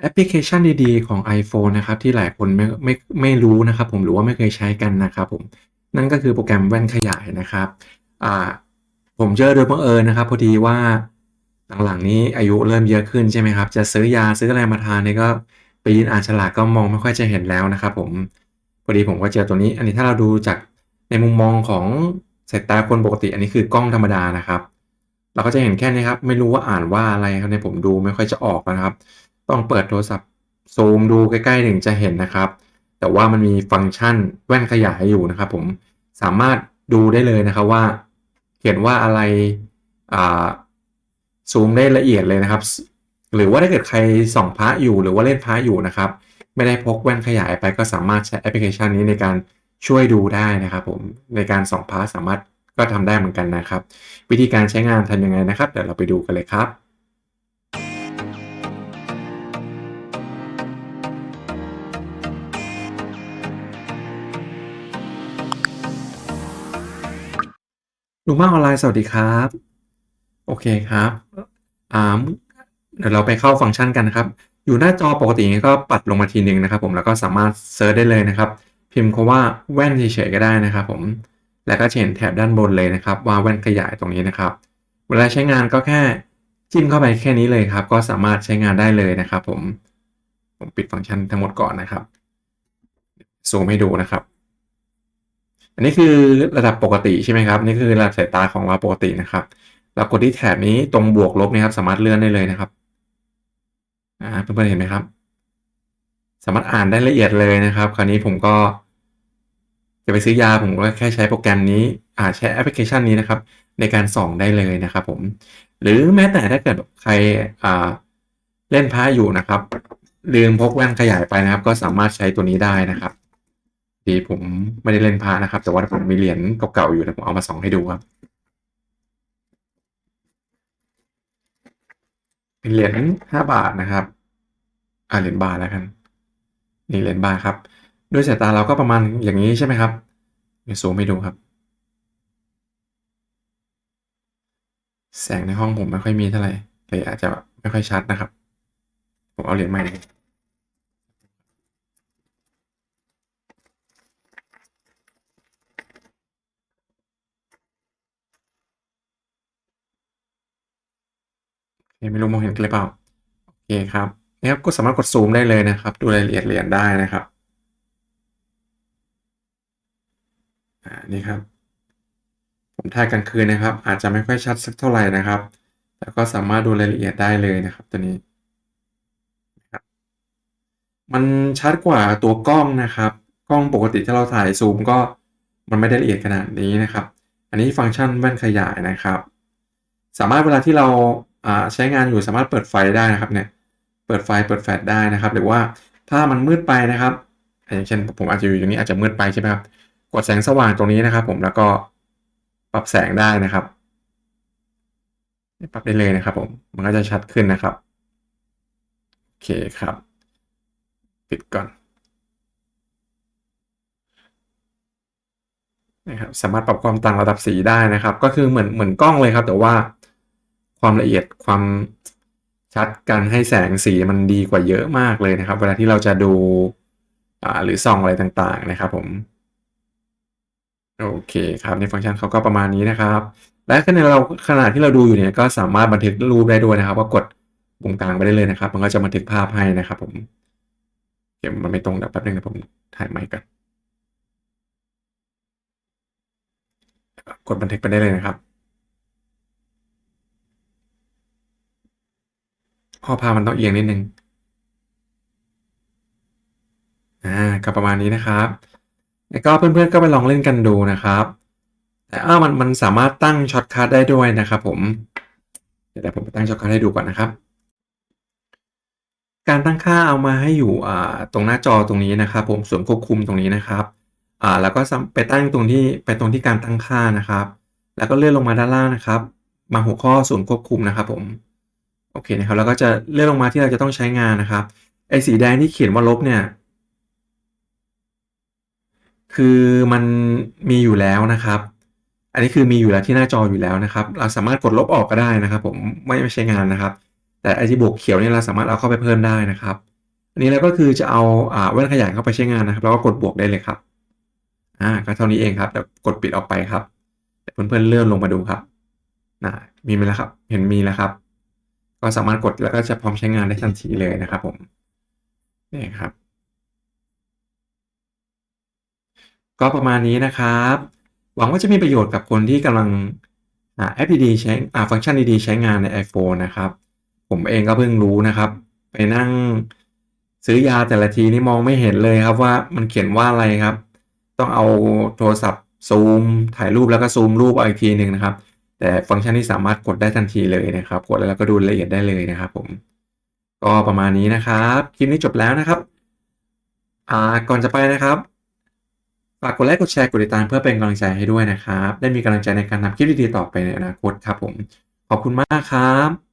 แอปพลิเคชันดีๆ ของ iPhone นะครับ ที่หลายคนไม่ไม่ไม่รู้นะครับ ผมหรือว่าไม่เคยใช้กันนะครับผมนั่นก็คือโปรแกรมแว่นขยายนะครับอ่าผมเจอโดยบังเอิญนะครับ พอดีว่าหลังๆนี้อายุเริ่มเยอะขึ้นใช่ไหมครับ จะซื้อยาซื้ออะไรมาทานเนี่ยก็ไปยืนอ่านฉลากก็มองไม่ค่อยจะเห็นแล้วนะครับ ผมพอดีผมก็เจอตัวนี้ อันนี้ถ้าเราดูจากในมุมมองของสายตาคนปกติ อันนี้คือกล้องธรรมดานะครับ เราก็จะเห็นแค่นี้ครับ ไม่รู้ว่าอ่านว่าอะไรครับเนี่ยผมดูไม่ค่อยจะออกนะครับ ต้องเปิดโทรศัพท์ซูมดูใกล้ๆถึงจะเห็นนะครับ แต่ว่ามันมีฟังก์ชันแว่นขยายอยู่นะครับ ผมสามารถดูได้เลยนะครับว่า เขียนว่าอะไรอ่าซูมได้ละเอียดเลยนะครับ หรือว่าถ้าเกิดใครส่องพระอยู่หรือว่าเล่นพระอยู่นะครับ ไม่ได้พกแว่นขยายไปก็สามารถใช้แอปพลิเคชันนี้ในการช่วยดูได้นะครับ ผมในการส่องพระสามารถก็ทำได้เหมือนกันนะครับ วิธีการใช้งานทำยังไงนะครับ เดี๋ยวเราไปดูกันเลยครับ ลุงมาออนไลน์สวัสดีครับ โอเคครับอ่าเดี๋ยวเราไปเข้าฟังก์ชันกันนะครับ อยู่หน้าจอปกติก็ปัดลงมาทีหนึ่งนะครับ ผมแล้วก็สามารถเซิร์ชได้เลยนะครับ พิมพ์คำว่าแว่นเฉยๆก็ได้นะครับ ผมแล้วก็เห็นแถบด้านบนเลยนะครับ ว่าแว่นขยายตรงนี้นะครับ เวลาใช้งานก็แค่จิ้มเข้าไปแค่นี้เลยครับ ก็สามารถใช้งานได้เลยนะครับ ผมผมปิดฟังก์ชันทั้งหมดก่อนนะครับซูมให้ดูนะครับ อันนี้คือระดับปกติใช่ไหมครับนี่คือระดับสายตาของเราปกตินะครับเรากดที่แถบนี้ตรงบวกลบนะครับ สามารถเลื่อนได้เลยนะครับอ่าเพื่อนๆเห็นไหมครับ สามารถอ่านได้ละเอียดเลยนะครับ คราวนี้ผมก็จะไปซื้อยาผมก็แค่ใช้โปรแกรมนี้อ่าใช้แอปพลิเคชันนี้นะครับ ในการส่องได้เลยนะครับผม หรือแม้แต่ถ้าเกิดใครเล่นพระอยู่นะครับลืมพกแว่นขยายไปนะครับ ก็สามารถใช้ตัวนี้ได้นะครับ ดีผมไม่ได้เล่นพระนะครับ แต่ว่าผมมีเหรียญเก่าๆอยู่นะผมเอามาส่องให้ดูครับ เป็นเหรียญห้าบาทนะครับ อ่าเหรียญบาทแล้วกัน นี่เหรียญบาทครับ ด้วยสายตาเราก็ประมาณอย่างนี้ใช่ไหมครับเดี๋ยวซูมให้ดูครับ แสงในห้องผมไม่ค่อยมีเท่าไหร่เลยอาจจะไม่ค่อยชัดนะครับ ผมเอาเหรียญใหม่ดีกว่า โอเค ไม่รู้มองเห็นกันหรือเปล่าโอเคครับนี่ครับก็สามารถกดซูมได้เลยนะครับ ดูรายละเอียดเหรียญได้นะครับอ่านี่ครับ ผมถ่ายกลางคืนนะครับ อาจจะไม่ค่อยชัดสักเท่าไหร่นะครับ แต่ก็สามารถดูรายละเอียดได้เลยนะครับตัวนี้นะครับมันชัดกว่าตัวกล้องนะครับ กล้องปกติถ้าเราถ่ายซูมก็มันไม่ได้ละเอียดขนาดนี้นะครับ อันนี้ฟังก์ชันแว่นขยายนะครับ สามารถเวลาที่เรา ใช้งานอยู่สามารถเปิดไฟได้นะครับเนี่ยเปิดไฟเปิดแฟลชได้นะครับ หรือว่าถ้ามันมืดไปนะครับอย่างเช่นผมอาจจะอยู่ตรงนี้อาจจะมืดไปใช่ไหมครับกดแสงสว่างตรงนี้นะครับ ผมแล้วก็ปรับแสงได้นะครับปรับได้เลยนะครับผมมันก็จะชัดขึ้นนะครับโอเคครับ ปิดก่อนนะครับสามารถปรับความต่างระดับสีได้นะครับ ก็คือเหมือนเหมือนกล้องเลยครับ แต่ว่า ความละเอียดความชัดการให้แสงสีมันดีกว่าเยอะมากเลยนะครับ เวลาที่เราจะดูหรือส่องอะไรต่างๆนะครับผมโอเคครับในฟังก์ชันเขาก็ประมาณนี้นะครับ และขณะเราขณะที่เราดูอยู่เนี่ยก็สามารถบันทึกรูปได้ด้วยนะครับก็กดปุ่มกลางไปได้เลยนะครับ มันก็จะบันทึกภาพให้นะครับ ผมเดี๋ยวมันไม่ตรงเดี๋ยวแป๊บนึงนะผมถ่ายใหม่ก่อนกดบันทึกไปได้เลยนะครับ ข้อภามันต้องเอียงนิดนึงอ่าก็ประมาณนี้นะครับแล้วก็เพื่อนๆก็ไปลองเล่นกันดูนะครับแต่อ้ามันมันสามารถตั้งช็อตคัทได้ด้วยนะครับผมเดี๋ยวผมไปตั้งช็อตคัทให้ดูก่อนนะครับ การตั้งค่าเอามาให้อยู่อ่าตรงหน้าจอตรงนี้นะครับ ผมส่วนควบคุมตรงนี้นะครับอ่าแล้วก็ไปตั้งตรงที่ไปตรงที่การตั้งค่านะครับ แล้วก็เลื่อนลงมาด้านล่างนะครับ มาหัวข้อส่วนควบคุมนะครับผม โอเคนะครับแล้วก็จะเลื่อนลงมาที่เราจะต้องใช้งานนะครับไอ้สีแดงที่เขียนว่าลบเนี่ย คือมันมีอยู่แล้วนะครับ อันนี้คือมีอยู่แล้วที่หน้าจออยู่แล้วนะครับ เราสามารถกดลบออกก็ได้นะครับ ผมไม่ไม่ใช้งานนะครับ แต่ไอที่บวกเขียวเนี่ยเราสามารถเอาเข้าไปเพิ่มได้นะครับอันนี้เราก็คือจะเอาอ่าแว่นขยายเข้าไปใช้งานนะครับ แล้วก็กดบวกได้เลยครับอ่าก็เท่านี้เองครับเดี๋ยวกดปิดออกไปครับเดี๋ยวเพื่อนๆเลื่อนลงมาดูครับนะมีไหมแล้วครับ เห็นมีแล้วครับ ก็สามารถกดแล้วก็จะพร้อมใช้งานได้ทันทีเลยนะครับผมนี่ครับ ก็ประมาณนี้นะครับ หวังว่าจะมีประโยชน์กับคนที่กำลังแอปดีๆใช้ฟังก์ชันดีๆใช้งานใน iPhone นะครับ ผมเองก็เพิ่งรู้นะครับ ไปนั่งซื้อยาแต่ละทีนี่มองไม่เห็นเลยครับว่ามันเขียนว่าอะไรครับ ต้องเอาโทรศัพท์ซูมถ่ายรูปแล้วก็ซูมรูปอีกทีหนึ่งนะครับ แต่ฟังก์ชันนี้สามารถกดได้ทันทีเลยนะครับ กดแล้วก็ดูรายละเอียดได้เลยนะครับผม ก็ประมาณนี้นะครับคลิปนี้จบแล้วนะครับอ่าก่อนจะไปนะครับฝากกดไลค์กดแชร์กดติดตามเพื่อเป็นกำลังใจให้ด้วยนะครับ ได้มีกำลังใจในการทำคลิปดีๆต่อไปในอนาคตครับผม ขอบคุณมากครับ